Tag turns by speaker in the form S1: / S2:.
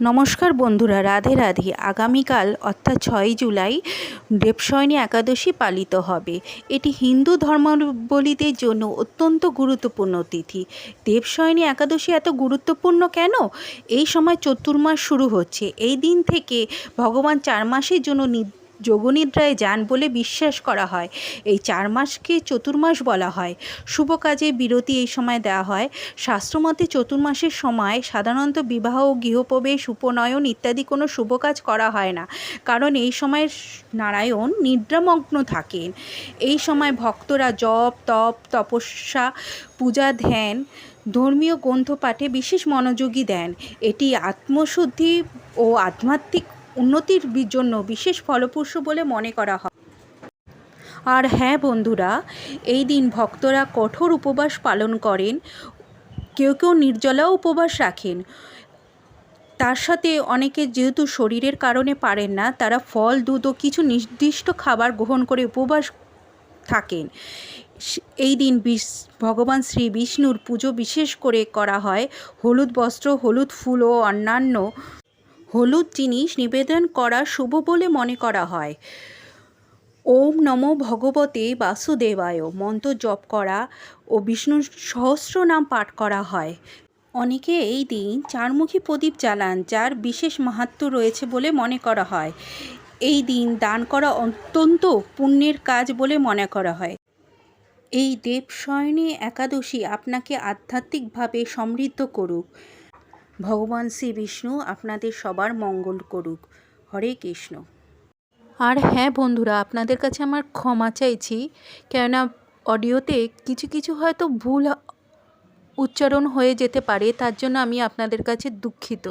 S1: নমস্কার বন্ধুরা, রাধে রাধে। আগামীকাল অর্থাৎ ছয় জুলাই দেবশয়নী একাদশী পালিত হবে। এটি হিন্দু ধর্মাবলীদের জন্য অত্যন্ত গুরুত্বপূর্ণ তিথি। দেবশয়নী একাদশী এত গুরুত্বপূর্ণ কেন? এই সময় চতুর্মাস শুরু হচ্ছে। এই দিন থেকে ভগবান চার মাসের জন্য যোগনিদ্রায় যান বলে বিশ্বাস করা হয়। এই চার মাসকে চতুর্মাস বলা হয়। শুভ কাজে বিরতি এই সময় দেওয়া হয়। শাস্ত্রমতে চতুর্মাসের সময় সাধারণত বিবাহ, গৃহপ্রবেশ, উপনয়ন ইত্যাদি কোনো শুভ কাজ করা হয় না। কারণ এই সময় নারায়ণ নিদ্রামগ্ন থাকেন। এই সময় ভক্তরা জপ, তপ, তপস্যা, পূজা, ধ্যান, ধর্মীয় গ্রন্থ পাঠে বিশেষ মনোযোগী দেন। এটি আত্মশুদ্ধি ও আধ্যাত্মিক উন্নতির জন্য বিশেষ ফলপ্রসূ বলে মনে করা হয়। আর হ্যাঁ বন্ধুরা, এই দিন ভক্তরা কঠোর উপবাস পালন করেন, কেউ কেউ নির্জলাও উপবাস রাখেন। তার সাথে অনেকে যেহেতু শরীরের কারণে পারেন না, তারা ফল, দুধ ও কিছু নির্দিষ্ট খাবার গ্রহণ করে উপবাস থাকেন। এই দিন বিশ- ভগবান শ্রী বিষ্ণুর পুজো বিশেষ করে করা হয়। হলুদ বস্ত্র, হলুদ ফুল ও অন্যান্য হলুদ জিনিস নিবেদন করা শুভ বলে মনে করা হয়। ওম নমো ভগবতে বাসুদেবায়। মন্ত্র জপ করা ও বিষ্ণুর সহস্র নাম পাঠ করা হয়। অনেকে এই দিন চারমুখী প্রদীপ জ্বালান, যার বিশেষ মাহাত্ম্য রয়েছে বলে মনে করা হয়। এই দিন দান করা অত্যন্ত পুণ্যের কাজ বলে মনে করা হয়। এই দেবশয়নী একাদশী আপনাকে আধ্যাত্মিকভাবে সমৃদ্ধ করুক। ভগবান শ্রী বিষ্ণু আপনাদের সবার মঙ্গল করুক। হরে কৃষ্ণ। আর হ্যাঁ বন্ধুরা, আপনাদের কাছে আমার ক্ষমা চাইছি, কেননা অডিওতে কিছু কিছু হয়তো ভুল উচ্চারণ হয়ে যেতে পারে, তার জন্য আমি আপনাদের কাছে দুঃখিত।